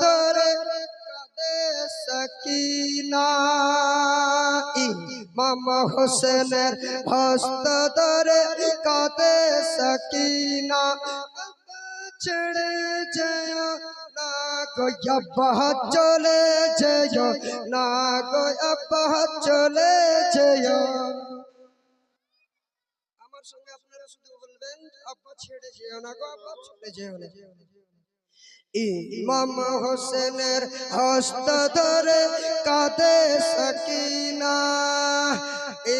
ধরে কাঁদে সকিনা। ইমাম হোসেনের হস্ত ধরে কাঁদে সকিনা। ছেড়ে যায় না গো আব্বা চলে যেও না গো আব্বা চলে যেও। আমার সঙ্গে আপনারা শুধু বলবেন, আব্বা ছেড়ে যেও না গো, আব্বা চলে যেও না। ইমাম হোসেনের হস্ত ধরে কাঁদে সকিনা।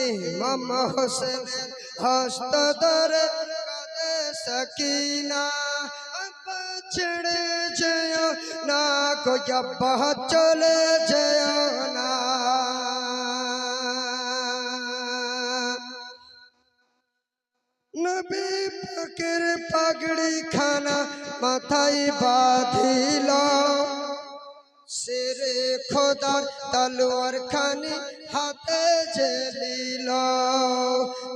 ইমাম হোসেনের হস্ত ধরে কাঁদে সকিনা। ছেড়ে যেও না আব্বা চলে যেও পাগড়ি খানা মাথায় বাঁধিল। সেরে খোদার তলোয়ার খানি হাতে জেলিল।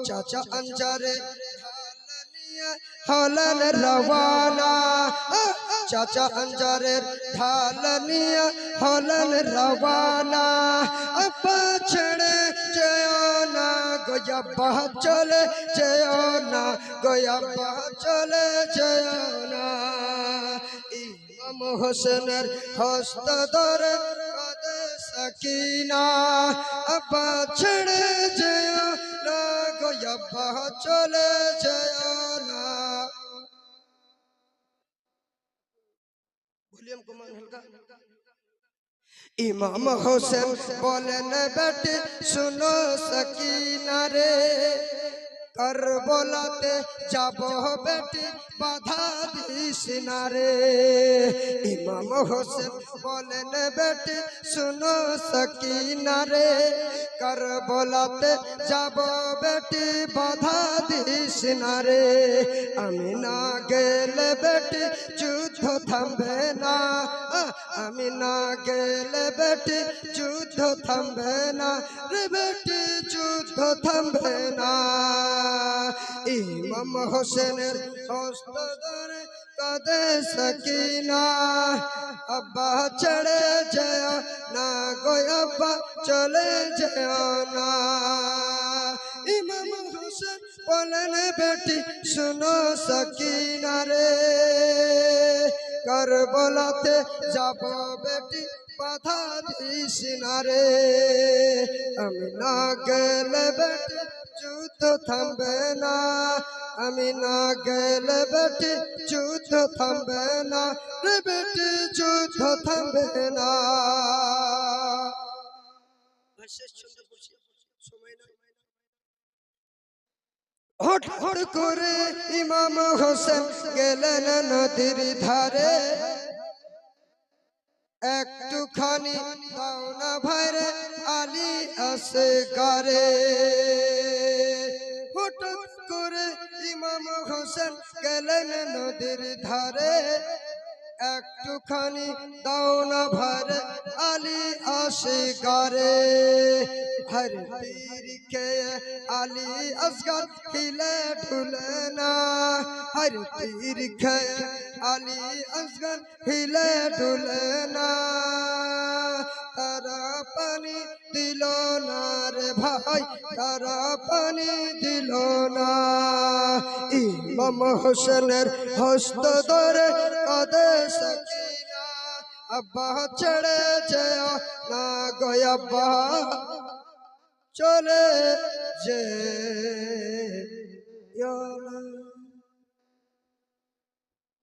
চাচা আঞ্জারে হলেন রওয়ানা। চাচা আঞ্জারের ঢাল নিয়ে হলেন রওয়ানা। গোয়াব্বা চলে যেও না গোয়াব্বা চলে যেও না। ইমাম হোসেনের হস্ত ধরে কাঁদে সকিনা আব্বা ছেড়ে যেও না গোয়াব্বা চলে যেও না। ভলিউম কমান হালকা। ইমাম হোসেন বলেন বেটে শুনো সকিনা রে করবলাতে যাব বেটি বাধা দিস না রে। ইমাম হোসেন বলেন বেটি শুনো সকিনা রে করবলাতে যাব বেটি বাধা দিস না রে। আমি না গেলে বেটি যুদ্ধ থামবে না। আমি না গেলে বেটি যুদ্ধ থামবে না, রে বেটি যুদ্ধ থামবে না। ইমাম হোসেনের হস্ত ধরে কাঁদে সকিনা, আব্বা ছেড়ে যেও না গো, আব্বা চলে যেও না। ইমাম হোসেন বলেন, বেটি, শুনো সকিনা রে করবলাতে যাব বেটি, বাধা দিস না রে। আমি না গেলে বেটি, যুদ্ধ থামবে না। আমি না গেলে বেটি, যুদ্ধ থামবে না। রে বেটি, যুদ্ধ থামবে না। সময় হট হট করে ইমাম হোসেন গেলেন নদীর ধারে। একটুখানি দাও না ভাইরে, আলী আসে গারে হঠাৎ করে ইমাম হোসেন গেলেন নদীর ধারে। একটুখানি দাও না ভাইরে, আলী আসে গারে হর পীর কে আলী আসগর हिले ঢুলে না হর পীর কে আলী আসগর हिले ঢুলে না তারা পানি দিল না রে ভাই তারা পানি দিল না ইমাম হোসেনের হস্ত ধরে কাঁদে সকিনা আব্বা ছেড়ে যেও না গয়াব্বা চলে যে